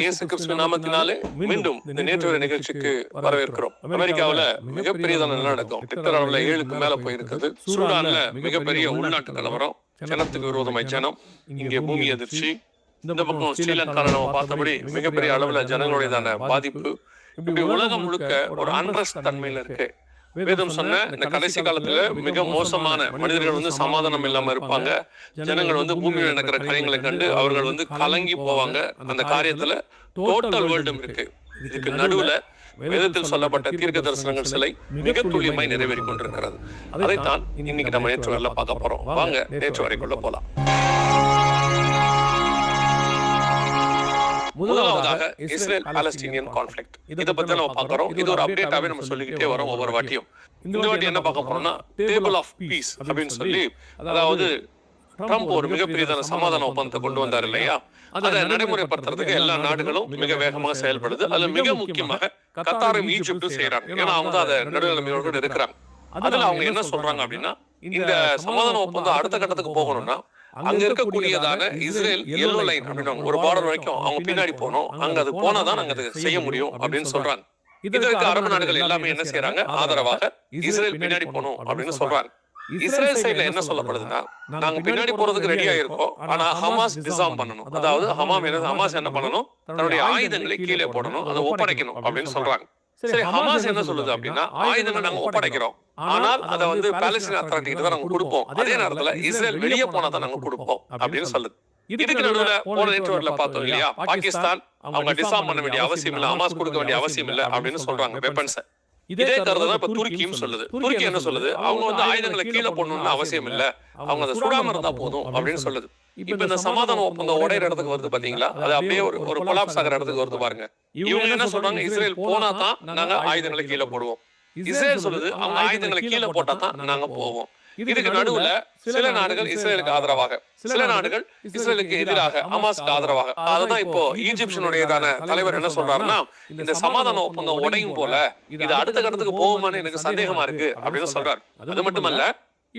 இயேசு நாமத்தினாலே மீண்டும் இந்த நேற்று நிகழ்ச்சிக்கு வரவேற்கிறோம். அமெரிக்காவுல மிகப்பெரியதான நிலநடுக்கம் ரிக்டர் அளவுல ஏழுக்கு மேல போயிருக்கிறது. சூடான்ல மிகப்பெரிய உள்நாட்டு கலவரம் ஜனத்துக்கு விரோதமாய் ஜனம் இங்கே பூமி அதிர்ச்சி இந்த பக்கம் ஸ்ரீலங்கால நம்ம பார்த்தபடி மிகப்பெரிய அளவுல ஜனங்களுடையதான பாதிப்பு. இப்படி உலகம் முழுக்க ஒரு அன்ரஸ்ட் தன்மையில இருக்கு. வேதம் சொன்ன இந்த கடைசி காலத்துல மிக மோசமான மனிதர்கள் வந்து சமாதானம் இல்லாம இருப்பாங்க. ஜனங்கள் வந்து பூமியில் நடக்கிற காரியங்களை கண்டு அவர்கள் வந்து கலங்கி போவாங்க. அந்த காரியத்துல டோட்டல் வேர்ல்டும் இருக்கு. இதுக்கு நடுவுல வேதத்தில் சொல்லப்பட்ட தீர்க்க தரிசனங்கள் சிலை மிக துல்லியமாய் நிறைவேறி கொண்டிருக்கிறது. அதைத்தான் இன்னைக்கு நம்ம நேற்று வரல பார்க்க போறோம். வாங்க நேற்று வரைக்குள்ள போலாம். முதலாவதாக இஸ்ரேல் பாலஸ்தீனியன் கான்ஃபிளிக்ட் இதை பத்தி நம்ம பார்க்கறோம். இது ஒரு அப்டேட்டாவே நம்ம சொல்லிக்கிட்டே வரோம் ஒவ்வொரு வாட்டியும். இந்த வாட்டி என்ன பார்க்க போறோம்னா டேபிள் ஆஃப் பீஸ் அப்படின்னு சொல்லி அதாவது ட்ரம்ப் ஒரு மிகப்பெரியதான சமாதான ஒப்பந்தத்தை கொண்டு வந்தார் இல்லையா? அதை நடைமுறைப்படுத்துறதுக்கு எல்லா நாடுகளும் மிக வேகமாக செயல்படுது. அதுல மிக முக்கியமாக கத்தாரும் ஈஜிப்டும் செய்யறாங்க ஏன்னா அவங்க அதை நடுநிலைமையோடு இருக்கிறாங்க அதுல அவங்க என்ன சொல்றாங்க அப்படின்னா இந்த சமாதான ஒப்பந்தம் அடுத்த கட்டத்துக்கு போகணும்னா அங்க இருக்கக்கூடியதான இஸ்ரேல் எல்லோ லைன் அப்படின்னு ஒரு பார்டர் வரைக்கும் அவங்க பின்னாடி போகணும். அங்க அது போனாதான் அங்க அதை செய்ய முடியும் அப்படின்னு சொல்றாங்க. இதற்கு அரபு நாடுகள் எல்லாமே என்ன செய்யறாங்க ஆதரவாக இஸ்ரேல் பின்னாடி போகணும் அப்படின்னு சொல்றாங்க. இஸ்ரேல் சைடுல என்ன சொல்லப்படுதுன்னா நாங்க பின்னாடி போறதுக்கு ரெடியா இருக்கோம் ஆனா ஹமாஸ் டிசாம் பண்ணணும். அதாவது ஹமாம் என்ன ஹமாஸ் என்ன பண்ணணும்? தன்னுடைய ஆயுதங்களை கீழே போடணும். அதை ஒப்படைக்கணும் அப்படின்னு சொல்றாங்க. சரி ஹமாஸ் என்ன சொல்லுது அப்படின்னா ஆயுதங்களை நாங்க ஒப்படைக்கிறோம். ஆனால் அதை வந்து பாலஸ்தீன் அத்தாரிட்டி தான் நாங்க கொடுப்போம். அதே நேரத்துல இஸ்ரேல் வெளியே போனா தான் நாங்க கொடுப்போம் அப்படின்னு சொல்லுது. இதுக்கு நடுவுல போன நெட்வொர்க்ல பார்த்தோம் இல்லையா? பாகிஸ்தான் அவங்க டிசாம் பண்ண வேண்டிய அவசியம் இல்ல ஹமாஸ் கொடுக்க வேண்டிய அவசியம் இல்ல அப்படின்னு சொல்றாங்க வெப்பன்ஸை இதே கருத்து தான் இப்ப துருக்கியும் சொல்லுது. துருக்கி என்ன சொல்லுது? அவங்க வந்து ஆயுதங்களை கீழே போடணும்னு அவசியம் இல்ல. அவங்க அதை சுடாம இருந்தா போதும் அப்படின்னு சொல்லுது. இப்ப இந்த சமாதான ஒப்பந்தம் உடையிற இடத்துக்கு வருது பாத்தீங்களா? அது அப்படியே ஒரு ஒரு கொலாப்ஸ் ஆகிற இடத்துக்கு வருது பாருங்க. இவங்க என்ன சொல்றாங்க? இஸ்ரேல் போனா தான் நாங்க ஆயுதங்களை கீழே போடுவோம். இஸ்ரேல் சொல்லுது அவங்க ஆயுதங்களை கீழே போட்டா தான் நாங்க போவோம். இதுக்கு நடுவுல சில நாடுகள் இஸ்ரேலுக்கு ஆதரவாக. சில நாடுகள் இஸ்ரேலுக்கு எதிராக ஹமாஸ்க்கு ஆதரவாக. அதுதான் இப்போ ஈஜிப்சியனுடையதான தலைவர் என்ன சொல்றாருன்னா இந்த சமாதான ஒப்பந்தம் உடையும் போல இது அடுத்த கட்டத்துக்கு போகுமான்னு எனக்கு சந்தேகமா இருக்கு அப்படின்னு சொல்றாரு அது மட்டுமல்ல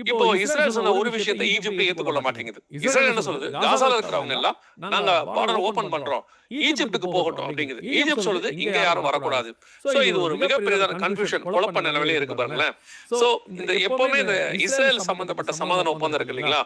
இப்போ இஸ்ரேல் சொன்ன ஒரு விஷயத்தை ஈஜிப்ட் ஏத்துக்கொள்ள மாட்டேங்குது. இஸ்ரேல் என்ன சொல்லுது? காசால இருக்கிறவங்க எல்லாம் நாங்க பார்டர் ஓபன் பண்றோம். ஈஜிப்டுக்கு போகட்டும் அப்படிங்குது. ஈஜிப்ட் சொல்லுது இங்க யாரும் வரக்கூடாது. சோ இது ஒரு மிகப்பெரியதான கன்ஃபியூஷன் குழப்ப நிலவிலே இருக்கு பாருங்களேன். சோ இந்த எப்பவுமே இந்த இஸ்ரேல் சம்பந்தப்பட்ட சமாதான ஒப்பந்தம் இருக்கு இல்லைங்களா?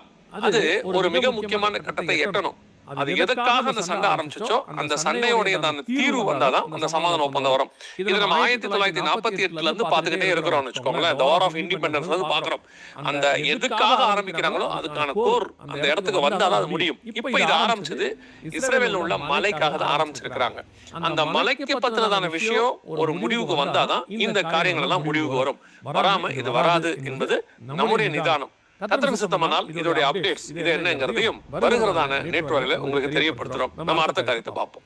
அது ஒரு மிக முக்கியமான கட்டத்தை எட்டணும். அது எதுக்காக அந்த சண்டை ஆரம்பிச்சோ அந்த சண்டையோடைய அந்த தீர்வு வந்தாதான் அந்த சமாதான ஒப்பந்தம் வரும். இது நம்ம ஆயிரத்தி தொள்ளாயிரத்தி நாற்பத்தி எட்டுல இருந்து பாத்துக்கிட்டே இருக்கிறோம்னு வச்சுக்கோங்களேன். வார் ஆஃப் இண்டிபெண்டன்ஸ் வந்து பாக்குறோம் அந்த எதுக்காக ஆரம்பிக்கிறாங்களோ அதுக்கான கோர் அந்த இடத்துக்கு வந்தாதான் அது முடியும். இப்ப இது ஆரம்பிச்சது இஸ்ரேலில் உள்ள மலைக்காக தான் ஆரம்பிச்சிருக்கிறாங்க. அந்த மலைக்கு பத்தினதான விஷயம் ஒரு முடிவுக்கு வந்தாதான் இந்த காரியங்கள் எல்லாம் முடிவுக்கு வரும். வராம. இது வராது என்பது நம்முடைய நிதானம். கத்திரக்கு சுத்தமானால் இதோடைய அப்டேட்ஸ் இது என்னங்கிறதையும் வருகிறதான வரையில உங்களுக்கு தெரியப்படுத்துறோம். நம்ம அடுத்த காரியத்தை பார்ப்போம்.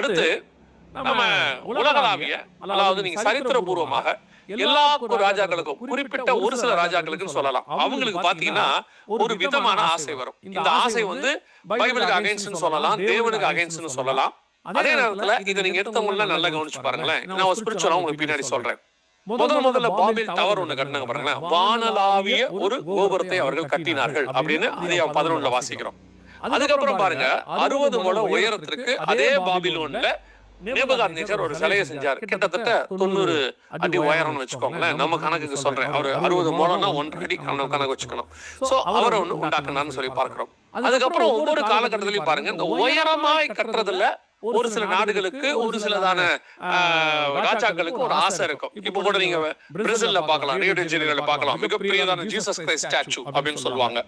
அடுத்து நம்ம உலகளாவிய அதாவது நீங்க சரித்திரபூர்வமாக எல்லா ராஜாக்களுக்கும் குறிப்பிட்ட ஒரு சில ராஜாக்களுக்கும் சொல்லலாம். அவங்களுக்கு பாத்தீங்கன்னா ஒரு விதமான ஆசை வரும். இந்த ஆசை வந்து பைபிளுக்கு அகைன்ஸ்ட் சொல்லலாம் தேவனுக்கு அகைன்ஸ்ட் சொல்லலாம். அதே நேரத்துல இதை நீங்க எடுத்தவங்கள நல்லா கவனிச்சு பாருங்களேன். நான் ஸ்பிரிச்சுவலா உங்களுக்கு பின்னாடி சொல்றேன். முதல் முதல்ல பாபில் டவர் ஒண்ணு கட்டினாங்க பாருங்களேன். வானலாவிய ஒரு கோபுரத்தை அவர்கள் கட்டினார்கள் அப்படின்னு அதை பதினொன்னுல வாசிக்கிறோம். அதுக்கப்புறம் பாருங்க அறுபது முழம் உயரத்திற்கு அதே பாபிலோன்ல நேபகாத் நேச்சர் ஒரு சிலையை செஞ்சார். கிட்டத்தட்ட தொண்ணூறு அடி உயரம்னு வச்சுக்கோங்களேன். நம்ம கணக்குக்கு சொல்றேன். அவர் அறுபது மூலம்னா ஒன்றரை அடி கணக்கு வச்சுக்கணும். சோ அவரை ஒண்ணு உண்டாக்குனான்னு சொல்லி பார்க்கிறோம். அதுக்கப்புறம் ஒவ்வொரு காலகட்டத்திலையும் பாருங்க. இந்த உயரமாய் கட்டுறதுல ஒரு சில நாடுகளுக்கு ஒரு சிலதான ராஜாக்களுக்கு ஒரு ஆசை இருக்கும். இப்ப கூட நீங்க பிரேசில்ல பாக்கலாம் ரியோ டெஜினியோல பாக்கலாம் மிகப்பெரியதான ஜீசஸ் கிரைஸ்ட் ஸ்டாச்சு அப்படின்னு சொல்லுவாங்க.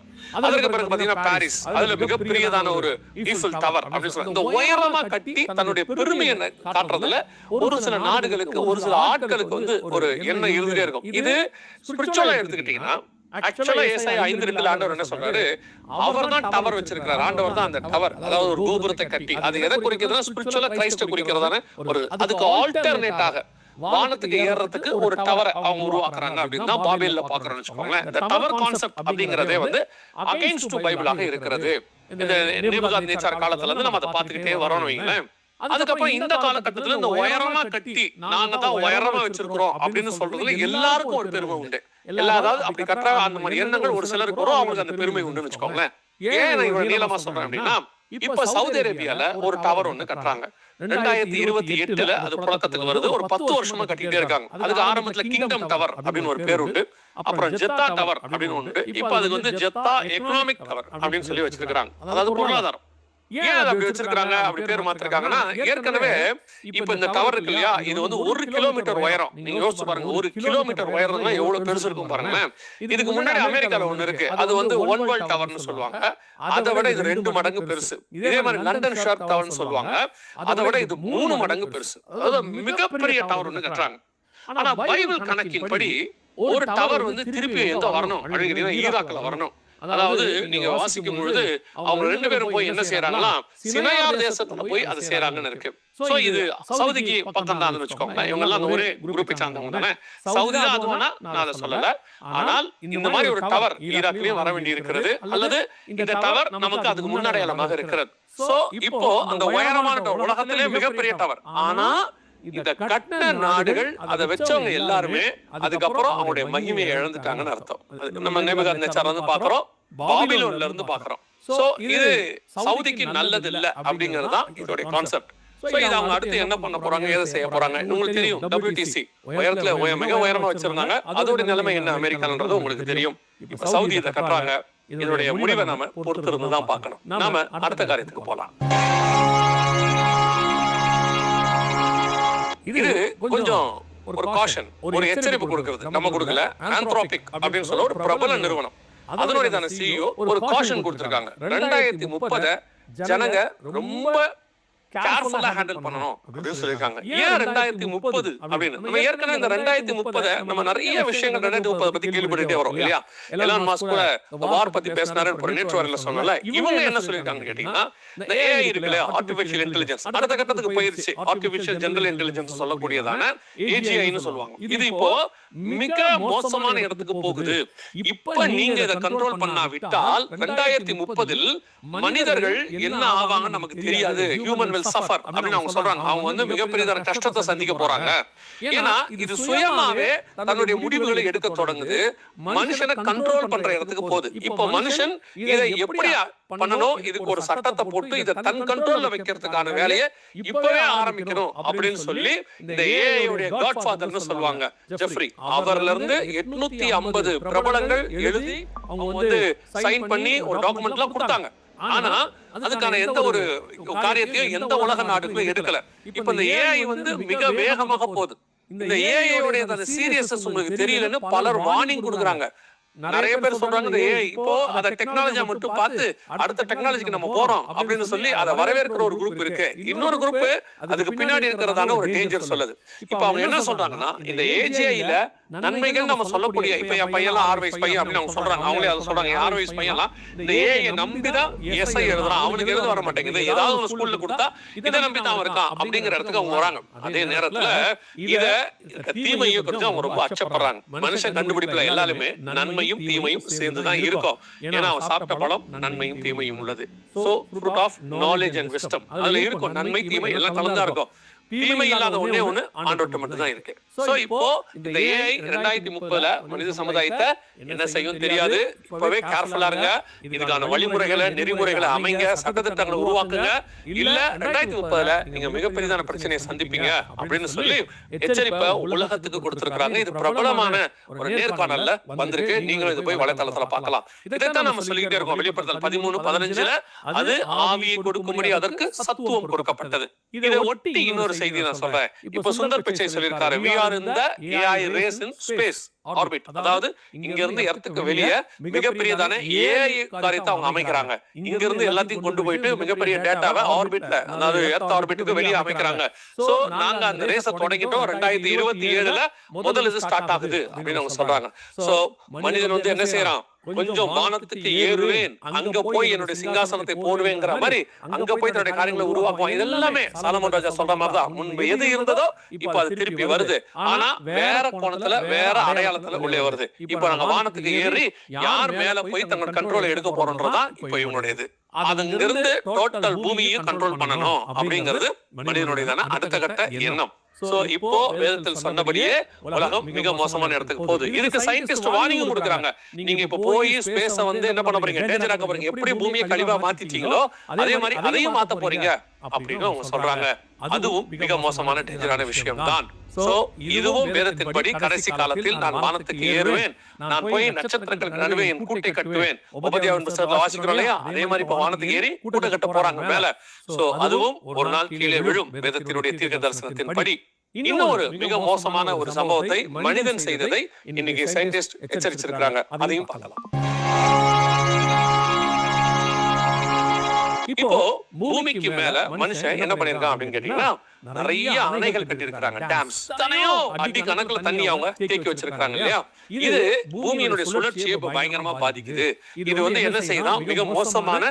அதற்கு பிறகு பாத்தீங்கன்னா பாரிஸ் அதுல மிகப்பெரியதான ஒரு ஈஃபில் டவர் அப்படின்னு சொல்லுவாங்க. இந்த உயரமா கட்டி தன்னுடைய பெருமையை காட்டுறதுல ஒரு சில நாடுகளுக்கு ஒரு சில ஆட்களுக்கு வந்து ஒரு எண்ணம் இருந்துட்டே இருக்கும். இது ஸ்பிரிச்சுவலா எடுத்துக்கிட்டீங்கன்னா ஆக்சுவலா ஏசாய் ஐந்து ரெண்டுல ஆண்டவர் என்ன சொல்றாரு. அவர் தான் டவர் வச்சிருக்கிறார். ஆண்டவர் தான் அந்த டவர் அதாவது ஒரு கோபுரத்தை கட்டி. அது எதை குறிக்கிறதுனா ஸ்பிரிச்சுவலா கிரைஸ்ட குறிக்கிறதான ஒரு அதுக்கு ஆல்டர்னேட்டாக வானத்துக்கு ஏறுறதுக்கு ஒரு டவரை அவங்க உருவாக்குறாங்க அப்படின்னு தான் பாபேல்ல பாக்குறோம்னு வச்சுக்கோங்களேன். இந்த டவர் கான்செப்ட் அப்படிங்கறதே வந்து அகைன்ஸ்ட் பைபிளாக இருக்கிறது. இந்த நேபுகாத் நேச்சார் காலத்துல இருந்து நம்ம அதை பார்த்துக்கிட்டே வரோம்னு வைங்களேன். அதுக்கப்புறம் இந்த காலகட்டத்துல இந்த உயரமா கட்டி நாங்க தான் உயரமா வச்சிருக்கிறோம் அப்படின்னு சொல்றதுல எல்லாருக்கும் ஒரு பெருமை உண்டு. எல்லா அதாவது அப்படி கட்டுற அந்த மாதிரி எண்ணங்கள் ஒரு சிலருக்கு வரும் அவங்களுக்கு அந்த பெருமை உண்டுன்னு வச்சுக்கோங்களேன். ஏன் இவ்வளவு நீளமா சொல்றேன் அப்படின்னா இப்ப சவுதி அரேபியால ஒரு டவர் ஒண்ணு கட்டுறாங்க. ரெண்டாயிரத்தி இருபத்தி எட்டுல அது புழக்கத்துக்கு வருது. ஒரு பத்து வருஷமா கட்டிட்டே இருக்காங்க. அதுக்கு ஆரம்பத்துல கிங்டம் டவர் அப்படின்னு ஒரு பேர் உண்டு. அப்புறம் ஜெத்தா டவர் அப்படின்னு உண்டு. இப்ப அதுக்கு வந்து ஜெத்தா எக்கனாமிக் டவர் அப்படின்னு சொல்லி வச்சிருக்காங்க அதாவது பொருளாதாரம் ஏன் அப்படி வச்சிருக்காங்க அப்படி பேர் மாத்திருக்காங்கன்னா ஏற்கனவே இப்ப இந்த டவர் இருக்கு இல்லையா? இது வந்து ஒரு கிலோமீட்டர் உயரம். நீங்க யோசிச்சு பாருங்க ஒரு கிலோமீட்டர் உயரம்னா எவ்வளவு பெருசு இருக்கும் பாருங்களேன். இதுக்கு முன்னாடி அமெரிக்கால ஒண்ணு இருக்கு. அது வந்து ஒன் வேர்ல்ட் டவர்னு சொல்லுவாங்க. அதை விட இது ரெண்டு மடங்கு பெருசு. இதே மாதிரி லண்டன் ஷார்ப் டவர்னு சொல்லுவாங்க அதை விட இது மூணு மடங்கு பெருசு அதாவது மிகப்பெரிய டவர் ஒண்ணு கட்டுறாங்க ஆனா பைபிள் கணக்கின்படி ஒரு டவர் வந்து திருப்பி எங்க வரணும் அப்படிங்கிறீங்கன்னா ஈராக்ல வரணும் அதாவது நீங்க வாசிக்கும் பொழுது அவங்க ரெண்டு பேரும் போய் என்ன செய்யறாங்கன்னா சினையார் தேசத்துல போய் அதை செய்யறாங்கன்னு இருக்கு. சோ இது சவுதிக்கு பக்கம் தான் வச்சுக்கோங்களேன். இவங்க எல்லாம் ஒரே குரூப்பை சார்ந்தவங்க தானே. சவுதி தான் நான் அதை சொல்லல. ஆனால் இந்த மாதிரி ஒரு டவர் ஈராக்லயும் வர வேண்டி இருக்கிறது அல்லது இந்த டவர் நமக்கு அதுக்கு முன்னடையாளமாக இருக்கிறது. சோ இப்போ அந்த உயரமான உலகத்திலே மிகப்பெரிய டவர் ஆனா இந்த கட்டின நாடுகள் அதை வச்சவங்க எல்லாருமே அதுக்கப்புறம் அவங்களுடைய மகிமையை இழந்துட்டாங்கன்னு அர்த்தம். நம்ம நேபுகாத்நேச்சார் வந்து பாக்குறோம் பாபிலோன்ல இருந்து பாக்குறோம் சோ இது சவுதிக்கு நல்லது இல்ல அப்படிங்கிறது தான் இதோட கான்செப்ட் சோ இது அவங்க அடுத்து என்ன பண்ண போறாங்க? எதை செய்ய போறாங்க? உங்களுக்கு தெரியும். WTC உயரத்துல உய- மிக உயரமா வச்சிருந்தாங்க. அதோட நிலைமை என்ன? அமெரிக்கான்றது உங்களுக்கு தெரியும். இப்ப சவுதி இதை கட்டுறாங்க. இதோடைய முடிவை நாம பொறுத்திருந்து தான் பார்க்கணும். நாம அடுத்த காரியத்துக்கு போலாம். இது கொஞ்சம் ஒரு காஷன் ஒரு எச்சரிப்பு கொடுக்கிறது. நம்ம கொடுக்கல. ஆந்த்ரோபிக் அப்படின்னு சொல்ல ஒரு பிரபல நிறுவனம். அதனுடைய சிஇஓ ஒரு காஷன் கொடுத்திருக்காங்க. ரெண்டாயிரத்தி முப்பத ஜனங்க ரொம்ப கேர்ஃபுல்லா ஹேண்டில் பண்ணணும். அப்படின்னு சொல்லியிருக்காங்க. ஏன் ரெண்டாயிரத்தி முப்பது? அப்படின்னு? நம்ம ஏற்கனவே இந்த ரெண்டாயிரத்தி முப்பத நம்ம நிறைய விஷயங்கள் ரெண்டாயிரத்தி முப்பதை பத்தி கேள்விப்பட்டுட்டே வரோம் இல்லையா? எலான் மாஸ்க் கூட வார் பத்தி பேசினாரு ஒரு நேற்று வரல சொன்னல. இவங்க என்ன சொல்லியிருக்காங்க கேட்டீங்கன்னா இந்த ஏஐ இருக்குல்ல ஆர்டிபிஷியல் இன்டெலிஜென்ஸ் அடுத்த கட்டத்துக்கு போயிருச்சு. ஆர்டிபிஷியல் ஜெனரல் இன்டெலிஜென்ஸ் சொல்லக்கூடியதான ஏஜிஐன்னு சொல்லுவாங்க. இது இப்போ மிக மோசமான இடத்துக்கு போகுது. இப்ப நீங்க இதை கண்ட்ரோல் பண்ணாவிட்டால் ரெண்டாயிரத்தி முப்பதில் மனிதர்கள் என்ன ஆவாங்கன்னு நமக்கு தெரியாது ஹியூமன் வில் சஃபர். அப்படின்னு அவங்க சொல்றாங்க. அவங்க வந்து மிகப்பெரியதான கஷ்டத்தை சந்திக்க போறாங்க. ஏன்னா இது சுயமாவே தன்னுடைய முடிவுகளை எடுக்க தொடங்குது. மனுஷனை கண்ட்ரோல் பண்ற இடத்துக்கு போகுது. இப்போ மனுஷன் இதை எப்படி பண்ணணும்? இதுக்கு ஒரு சட்டத்தை போட்டு இதை தன் கண்ட்ரோல்ல வைக்கிறதுக்கான வேலையை இப்பவே ஆரம்பிக்கணும் அப்படின்னு சொல்லி இந்த ஏஐ உடைய காட் ஃபாதர்னு சொல்லுவாங்க. ஜெஃப்ரி அவர்ல இருந்து எட்நூத்தி ஐம்பது பிரபலங்கள் எழுதி அவங்க வந்து சைன் பண்ணி ஒரு டாக்குமெண்ட் எல்லாம் கொடுத்தாங்க. ஆனா அதுக்கான எந்த ஒரு காரியத்தையும் எந்த உலக நாடுகளும் எடுக்கல. இப்ப இந்த ஏஐ வந்து மிக வேகமாக போகுது. இந்த ஏஐ உடைய சீரியஸஸ் உங்களுக்கு தெரியலன்னு பலர் வார்னிங் கொடுக்குறாங்க. நிறைய பேர் சொல்றாங்க இப்போ அத டெக்னாலஜியை மட்டும் பார்த்து அடுத்த டெக்னாலஜிக்கு நம்ம போறோம் அப்படின்னு சொல்லி அதை வரவேற்கிற ஒரு குரூப் இருக்கு. இன்னொரு குரூப் அதுக்கு பின்னாடி இருக்கிறதான ஒரு டேஞ்சர் சொல்லுது. இப்போ அவங்க என்ன சொல்றாங்கன்னா இந்த ஏஜிஐல நன்மைகள் நம்ம சொல்லக்கூடிய இப்ப என் பையன் ஆறு வயசு பையன் அப்படின்னு அவங்க சொல்றாங்க. அவங்களே அதை சொல்றாங்க. ஆறு வயசு பையன் இந்த ஏஐ நம்பிதான் எஸ்ஐ எழுதுறான். அவனுக்கு எழுத வர மாட்டேங்குது. ஏதாவது ஒரு ஸ்கூல்ல கொடுத்தா இதை நம்பி தான் அவன் இருக்கான் அப்படிங்கிற இடத்துக்கு அவங்க வராங்க. அதே நேரத்துல இத தீமையை குறித்து அவங்க ரொம்ப அச்சப்படுறாங்க மனுஷன் கண்டுபிடிப்புல எல்லாருமே நன்மையும் தீமையும் சேர்ந்துதான் இருக்கும். ஏன்னா அவன் சாப்பிட்ட பழம் நன்மையும் தீமையும் உள்ளது. So fruit of knowledge and wisdom அதுல இருக்கும் நன்மை தீமை எல்லாம் கலந்தா இருக்கும். தீமை இல்லாத ஒண்ணே ஒண்ணு ஆண்டோட்ட மட்டும் தான் இருக்கு. சோ இப்போ இந்த ஏஐ ரெண்டாயிரத்தி முப்பதுல மனித சமுதாயத்தை என்ன செய்யும் தெரியாது. இப்பவே கேர்ஃபுல்லா இருங்க. இதுக்கான வழிமுறைகளை நெறிமுறைகளை அமைங்க சட்டத்திட்டங்களை உருவாக்குங்க. இல்ல ரெண்டாயிரத்தி முப்பதுல நீங்க மிகப்பெரியதான பிரச்சனையை சந்திப்பீங்க அப்படின்னு சொல்லி எச்சரிப்பை உலகத்துக்கு கொடுத்திருக்காங்க. இது பிரபலமான ஒரு நேர்காணல்ல வந்திருக்கு. நீங்களும் இது போய் வலைத்தளத்துல பார்க்கலாம். இதைத்தான் நம்ம சொல்லிக்கிட்டே இருக்கோம். வெளிப்படுத்தல் பதிமூணு பதினஞ்சுல அது ஆவியை கொடுக்கும்படி அதற்கு சத்துவம் கொடுக்கப்பட்டது இதை ஒட்டி இன்னொரு செய்தி நான் சொல்றேன். இப்ப சுந்தர் பிச்சை சொல்லியிருக்காரு. We are in the AI race in space orbit அதாவது இங்க இருந்து எர்த்துக்கு வெளியே மிகப்பெரியதான ஏஐ காரியத்தை அவங்க அமைக்கிறாங்க. இங்க இருந்து எல்லாத்தையும் கொண்டு போயிட்டு மிகப்பெரிய டேட்டாவை ஆர்பிட்ல அதாவது எர்த் ஆர்பிட்டுக்கு வெளியே அமைக்கிறாங்க. சோ நாங்க அந்த ரேஸ தொடங்கிட்டோம். ரெண்டாயிரத்தி இருபத்தி ஏழுல முதல் இது ஸ்டார்ட் ஆகுது அப்படின்னு அவங்க சொல்றாங்க. சோ மனிதன் வந்து என்ன செய்யறான்? கொஞ்சம் வானத்துக்கு ஏறுவேன். அங்க போய் என்னுடைய சிங்காசனத்தை போடுவேங்கிற மாதிரி அங்க போய் தன்னுடைய காரியங்களை உருவாக்குவான். இது எல்லாமே சாலமன் ராஜா சொல்ற மாதிரிதான் முன்பு எது இருந்ததோ இப்ப அது திருப்பி வருது ஆனா வேற கோணத்துல வேற அடையாளத்துல உள்ளே வருது. இப்ப நாங்க வானத்துக்கு ஏறி யார் மேல போய் தங்களோட கண்ட்ரோலை எடுக்க போறோன்றதுதான் இப்ப இவனுடையது அங்கிருந்து டோட்டல் பூமியையும் கண்ட்ரோல் பண்ணணும் அப்படிங்கிறது மனிதனுடையதான அடுத்த கட்ட எண்ணம். சோ இப்போ வேதத்தில் சொன்னபடியே உலகம் மிக மோசமான இடத்துக்கு போகுது. இதுக்கு சயின்டிஸ்ட் வார்னிங் கொடுக்குறாங்க. நீங்க இப்ப போய் ஸ்பேஸ வந்து என்ன பண்ண போறீங்க? டேஞ்சர் ஆக்க போறீங்க? எப்படி பூமியை கழிவா மாத்திட்டீங்களோ? அதே மாதிரி அதையும் மாத்த போறீங்க. அப்படின்னு அவங்க சொல்றாங்க அதுவும் மிக மோசமான டேஞ்சரான விஷயம் தான் இதுவும் வேதத்தின்படி கடைசி காலத்தில் நான் வானத்துக்கு ஏறுவேன். நான் போய் நட்சத்திரங்களுக்கு நடுவே என் கூட்டை கட்டுவேன். உபதியாவின் புத்தகத்துல வாசிக்கிறோம் இல்லையா? அதே மாதிரி இப்ப வானத்துக்கு ஏறி கூட்டை கட்ட போறாங்க மேல. சோ அதுவும் ஒரு நாள் கீழே விழும் வேதத்தினுடைய தீர்க்க தரிசனத்தின் படி ஒரு மிக மோசமான ஒரு சம்பவத்தை மனிதன் செய்ததை இன்னைக்கு சயின்டிஸ்ட் எச்சரிச்சிருக்காங்க அதையும் பார்க்கலாம். இப்போ பூமிக்கு மேல மனுஷன் என்ன பண்ணிருக்கான் அப்படின்னு கேட்டீங்கன்னா நிறைய அணைகள் கட்டியிருக்காங்க டேம்ஸ் தனையோ அடி கணக்குல தண்ணி அவங்க தேக்கி வச்சிருக்காங்க இல்லையா? இது பூமியினுடைய சுழற்சியை இப்ப பயங்கரமா பாதிக்குது. இது வந்து என்ன செய்யுதான் மிக மோசமான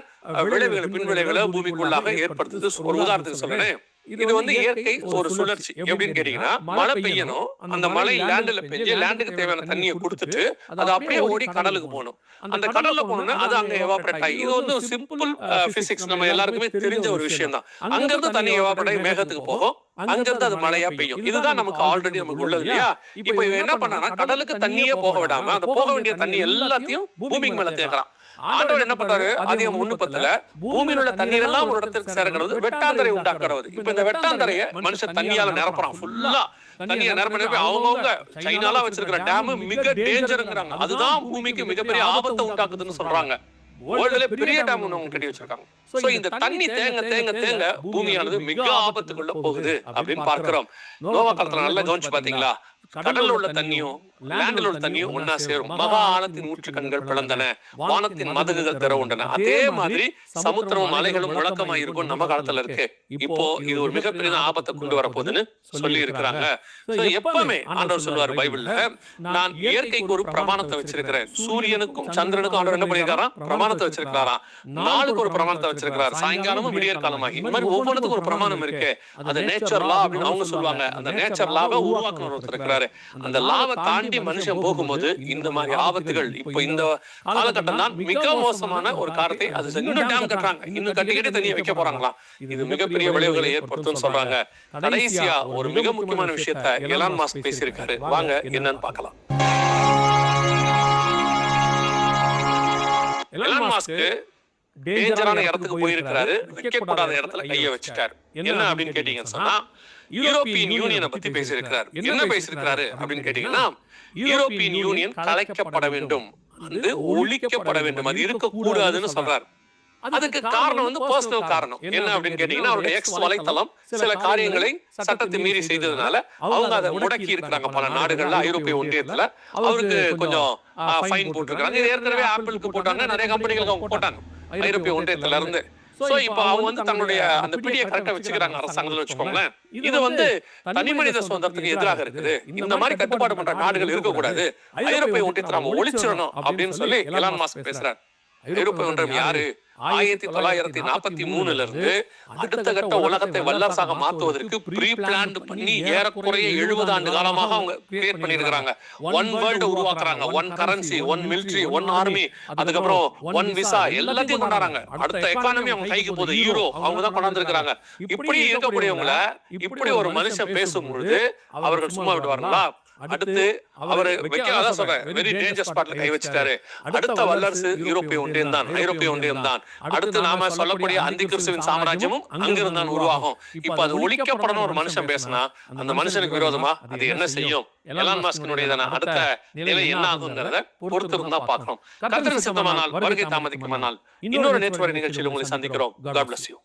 விளைவுகளை பின் விளைவுகளை பூமிக்குள்ளாக ஏற்படுத்துது. ஒரு உதாரணத்துக்கு சொல்றேன். இது வந்து இயற்கை ஒரு சுழற்சி. எப்படின்னு கேட்டீங்கன்னா மழை பெய்யணும். அந்த மழை லேண்ட்ல பெஞ்சு லேண்டுக்கு தேவையான தண்ணியை கொடுத்துட்டு அது அப்படியே ஓடி கடலுக்கு போகணும். அந்த கடல்ல போனோம்னா அது அங்க எவாபரேட் ஆகி இது வந்து சிம்பிள் பிசிக்ஸ் நம்ம எல்லாருக்குமே தெரிஞ்ச ஒரு விஷயம் தான். அங்க இருந்து தண்ணி எவாபரேட் ஆகி மேகத்துக்கு போகும். அங்க இருந்து அது மழையா பெய்யும். இதுதான் நமக்கு ஆல்ரெடி நமக்கு உள்ளது இல்லையா? இப்போ இவன் என்ன பண்ணானா கடலுக்கு தண்ணியே போக விடாம அந்த போக வேண்டிய தண்ணி எல்லாத்தையும் பூமிக்கு மேல தேக்குறான் ஆண்டவர் என்ன பண்றாரு? அதிகம் ஒண்ணு பத்துல. பூமியில் உள்ள தண்ணீர் எல்லாம் ஒரு இடத்திற்கு சேர்க்கிறது வெட்டாந்தரை உண்டாக்குறது இப்ப இந்த வெட்டாந்தரைய மனுஷன் தண்ணியால நிரப்புறான். ஃபுல்லா தண்ணியை நிரப்ப அவங்கவுங்க சைனால வச்சிருக்கிற டேம் மிக டேஞ்சருங்கிறாங்க அதுதான் பூமிக்கு மிகப்பெரிய ஆபத்தை உண்டாக்குதுன்னு சொல்றாங்க. வேர்ல்டுல பெரிய டேம் அவங்க கட்டி வச்சிருக்காங்க. சோ இந்த தண்ணி தேங்க தேங்க தேங்க பூமியானது மிக ஆபத்துக்குள்ள போகுது அப்படின்னு பார்க்கிறோம். நோவா காலத்துல நல்லா கவனிச்சு பாத்தீங்களா? கடல்ல உள்ள தண்ணியும் லேண்ட்ல உள்ள தண்ணியும் ஒன்னா சேரும். மகா ஆழத்தின் ஊற்று கண்கள் பிளந்தன வானத்தின் மதகுகள் திறவுண்டன அதே மாதிரி சமுத்திரமும் மலைகளும் இருக்கும். நம்ம காலத்துல இருக்கு. இப்போ இது ஒரு மிகப்பெரிய ஆபத்தை கொண்டு வர போகுதுன்னு சொல்லி இருக்கிறாங்க So, எப்பவுமே ஆண்டவர் சொல்லுவார் பைபிள்ல நான் இயற்கைக்கு ஒரு பிரமாணத்தை வச்சிருக்கிறேன். சூரியனுக்கும் சந்திரனுக்கும் ஆண்டவர் என்ன பண்ணிருக்காராம் பிரமாணத்தை வச்சிருக்காராம் நாளுக்கு ஒரு பிரமாணத்தை வச்சிருக்கிறார்? சாயங்காலமும் விடியற் இந்த மாதிரி ஒவ்வொன்றுக்கும் ஒரு பிரமாணம் இருக்கு. அது நேச்சர் லா அப்படின்னு அவங்க சொல்லுவாங்க அந்த நேச்சர் லாவை ஒருத்தர் இருக்கிறாரு அந்த லாவை தாண்டி மனுஷன் போகும்போது இந்த மாதிரி ஆபத்துகள் இப்போ இந்த காலகட்டம் தான் மிக மோசமான ஒரு காரத்தை அது இன்னும் டேம் கட்டுறாங்க. இன்னும் கட்டி கட்டி தண்ணியை வைக்க போறாங்களாம் இது மிகப்பெரிய விளைவுகளை ஏற்படுத்தும் சொல்றாங்க. கடைசியா ஒரு மிக முக்கியமான விஷயத்த எலான் மாஸ்க் பேசியிருக்காரு. வாங்க என்னன்னு பார்க்கலாம். எலான் மாஸ்க் டேஞ்சரான இடத்துக்கு போயிருக்கிறாரு. வைக்க கூடாத இடத்துல கைய வச்சுட்டாரு. என்ன அப்படின்னு கேட்டீங்கன்னு சொன்னா யூரோப்பியன் யூனியனை பத்தி பேசியிருக்கிறாரு. என்ன பேசியிருக்கிறாரு அப்படின்னு கேட்டீங்கன்னா யூரோப்பியன் யூனியன் கலைக்கப்பட வேண்டும். அது ஒழிக்கப்பட வேண்டும். அது இருக்கக்கூடாதுன்னு சொல்றாரு. அதுக்கு காரணம் வந்து பர்சனல் காரணம். என்ன அப்படின்னு கேட்டீங்கன்னா அவருடைய எக்ஸ் வலைத்தளம் சில காரியங்களை சட்டத்தை மீறி செய்ததுனால அவங்க அதை முடக்கி இருக்கிறாங்க. பல நாடுகள்ல ஐரோப்பிய ஒன்றியத்துல அவருக்கு கொஞ்சம் ஃபைன் போட்டிருக்காங்க இது ஏற்கனவே ஆப்பிளுக்கு போட்டாங்க நிறைய கம்பெனிகளுக்கு அவங்க போட்டாங்க ஐரோப்பிய ஒன்றியத்துல இருந்து. சோ இப்போ அவங்க வந்து தன்னுடைய அந்த பிடியை கரெக்டா வச்சுக்கிறாங்க அரசாங்கத்துல வச்சுக்கோங்களேன். இது வந்து தனி மனித சுதந்திரத்துக்கு எதிராக இருக்குது. இந்த மாதிரி கட்டுப்பாடு பண்ற நாடுகள் இருக்கக்கூடாது. ஐரோப்பிய ஒன்றியத்தை நாம ஒழிச்சிடணும் அப்படின்னு சொல்லி எலான் மாஸ்க் பேசுறாரு. ஐரோப்பிய ஒன்றியம் யாரு? ஆயிரத்தி தொள்ளாயிரத்தி நாற்பத்தி மூணுல இருந்து அடுத்த கட்ட உலகத்தை வல்லரசாக மாத்துவதற்கு ப்ரீ பிளான் பண்ணி ஏறக்குறைய எழுபது ஆண்டு காலமாக அவங்க கிரியேட் பண்ணிருக்காங்க ஒன் வேர்ல்டு உருவாக்குறாங்க. One currency one military one army அதுக்கப்புறம் ஒன் விசா எல்லாத்தையும் கொண்டாடுறாங்க. அடுத்த எக்கானமி அவங்க கைக்கு போகுது. யூரோ அவங்க தான் கொண்டாந்துருக்காங்க இப்படி இருக்கக்கூடியவங்கள இப்படி ஒரு மனுஷன் பேசும் பொழுது அவர்கள் சும்மா விடுவார்களா? அடுத்து அவர் அதான் சொல்றேன். வெரி டேஞ்சர் ஸ்பாட்ல கை வச்சுட்டாரு. அடுத்த வல்லரசு யூரோப்பிய ஒன்றியம் தான். ஐரோப்பிய ஒன்றியம் தான். அடுத்து நாம சொல்லக்கூடிய அந்தி கிறிஸ்துவின் சாம்ராஜ்யமும் அங்கிருந்து தான் உருவாகும். இப்ப அது ஒழிக்கப்படணும் ஒரு மனுஷன் பேசினா அந்த மனுஷனுக்கு விரோதமா அது என்ன செய்யும்? எலான் மாஸ்கினுடையதான அடுத்த நிலை என்ன ஆகுங்கிறத பொறுத்திருந்தா பார்க்கணும். கர்த்தரின் சித்தமானால் வருகை தாமதிக்குமானால் இன்னொரு நேற்று நிகழ்ச்சியில் உங்களை சந்திக்கிறோம். God bless you.